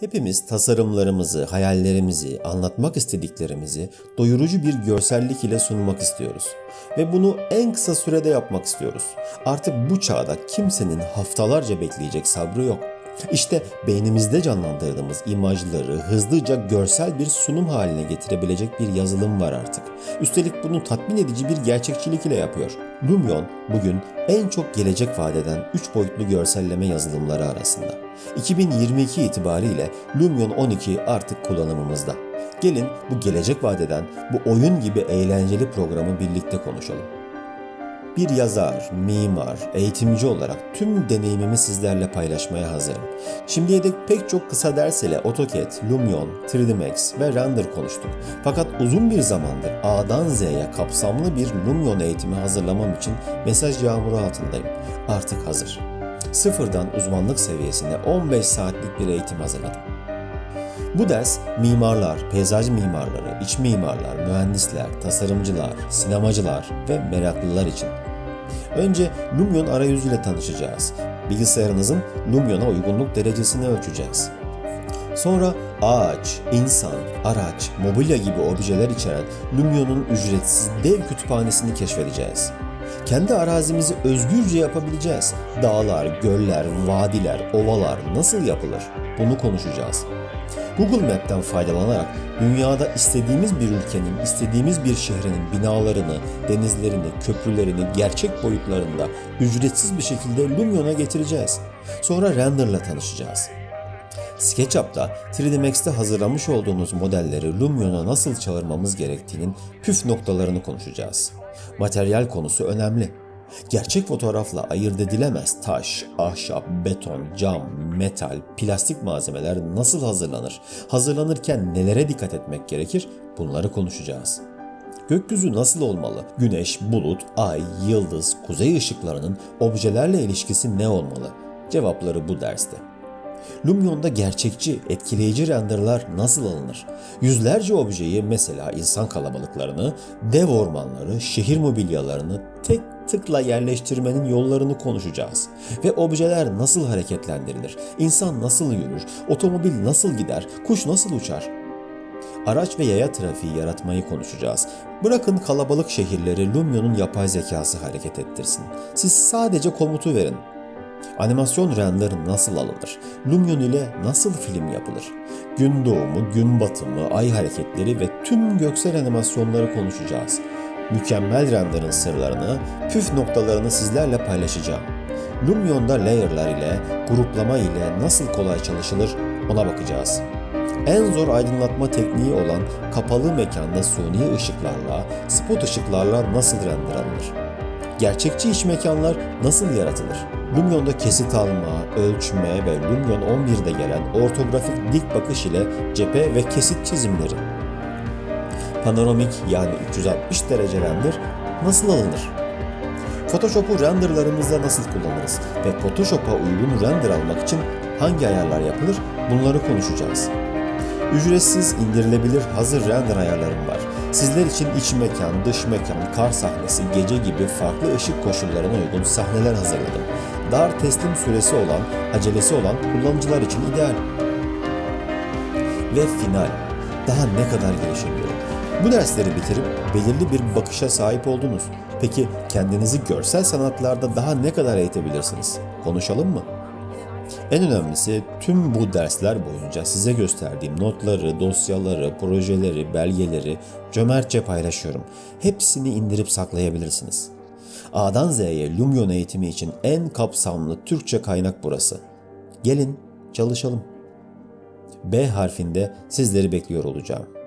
Hepimiz tasarımlarımızı, hayallerimizi, anlatmak istediklerimizi doyurucu bir görsellik ile sunmak istiyoruz. Ve bunu en kısa sürede yapmak istiyoruz. Artık bu çağda kimsenin haftalarca bekleyecek sabrı yok. İşte beynimizde canlandırdığımız imajları hızlıca görsel bir sunum haline getirebilecek bir yazılım var artık. Üstelik bunu tatmin edici bir gerçekçilik ile yapıyor. Lumion bugün en çok gelecek vadeden 3 boyutlu görselleme yazılımları arasında. 2022 itibariyle Lumion 12 artık kullanımımızda. Gelin bu gelecek vadeden bu oyun gibi eğlenceli programı birlikte konuşalım. Bir yazar, mimar, eğitimci olarak tüm deneyimimi sizlerle paylaşmaya hazırım. Şimdiye dek pek çok kısa ders ile AutoCAD, Lumion, 3D Max ve Render konuştuk. Fakat uzun bir zamandır A'dan Z'ye kapsamlı bir Lumion eğitimi hazırlamam için mesaj yağmuru altındayım. Artık hazır. Sıfırdan uzmanlık seviyesine 15 saatlik bir eğitim hazırladım. Bu ders mimarlar, peyzaj mimarları, iç mimarlar, mühendisler, tasarımcılar, sinemacılar ve meraklılar için. Önce Lumion arayüzüyle tanışacağız. Bilgisayarınızın Lumion'a uygunluk derecesini ölçeceğiz. Sonra ağaç, insan, araç, mobilya gibi objeler içeren Lumion'un ücretsiz dev kütüphanesini keşfedeceğiz. Kendi arazimizi özgürce yapabileceğiz. Dağlar, göller, vadiler, ovalar nasıl yapılır? Bunu konuşacağız. Google Map'ten faydalanarak dünyada istediğimiz bir ülkenin, istediğimiz bir şehrinin binalarını, denizlerini, köprülerini gerçek boyutlarında ücretsiz bir şekilde Lumion'a getireceğiz. Sonra renderla tanışacağız. SketchUp'ta 3D Max'te hazırlamış olduğunuz modelleri Lumion'a nasıl çağırmamız gerektiğinin püf noktalarını konuşacağız. Materyal konusu önemli. Gerçek fotoğrafla ayırt edilemez taş, ahşap, beton, cam, metal, plastik malzemeler nasıl hazırlanır? Hazırlanırken nelere dikkat etmek gerekir? Bunları konuşacağız. Gökyüzü nasıl olmalı? Güneş, bulut, ay, yıldız, kuzey ışıklarının objelerle ilişkisi ne olmalı? Cevapları bu derste. Lumion'da gerçekçi, etkileyici renderlar nasıl alınır? Yüzlerce objeyi mesela insan kalabalıklarını, dev ormanları, şehir mobilyalarını tek tıkla yerleştirmenin yollarını konuşacağız. Ve objeler nasıl hareketlendirilir? İnsan nasıl yürür? Otomobil nasıl gider? Kuş nasıl uçar? Araç ve yaya trafiği yaratmayı konuşacağız. Bırakın kalabalık şehirleri Lumion'un yapay zekası hareket ettirsin. Siz sadece komutu verin. Animasyon render nasıl alınır? Lumion ile nasıl film yapılır? Gün doğumu, gün batımı, ay hareketleri ve tüm göksel animasyonları konuşacağız. Mükemmel renderin sırlarını, püf noktalarını sizlerle paylaşacağım. Lumion'da layer'lar ile, gruplama ile nasıl kolay çalışılır ona bakacağız. En zor aydınlatma tekniği olan kapalı mekanda suni ışıklarla, spot ışıklarla nasıl render alınır? Gerçekçi iç mekanlar nasıl yaratılır? Lumion'da kesit alma, ölçme ve Lumion 11'de gelen ortografik dik bakış ile cephe ve kesit çizimleri. Panoramik yani 360 derece render nasıl alınır? Photoshop'u renderlarımızda nasıl kullanırız ve Photoshop'a uygun render almak için hangi ayarlar yapılır? Bunları konuşacağız. Ücretsiz indirilebilir hazır render ayarlarım var. Sizler için iç mekan, dış mekan, kar sahnesi, gece gibi farklı ışık koşullarına uygun sahneler hazırladım. Dar teslim süresi olan, acelesi olan kullanıcılar için ideal. Ve final. Daha ne kadar gelişebilirim? Bu dersleri bitirip belirli bir bakışa sahip oldunuz. Peki kendinizi görsel sanatlarda daha ne kadar eğitebilirsiniz? Konuşalım mı? En önemlisi tüm bu dersler boyunca size gösterdiğim notları, dosyaları, projeleri, belgeleri cömertçe paylaşıyorum. Hepsini indirip saklayabilirsiniz. A'dan Z'ye Lumion eğitimi için en kapsamlı Türkçe kaynak burası. Gelin çalışalım. B harfinde sizleri bekliyor olacağım.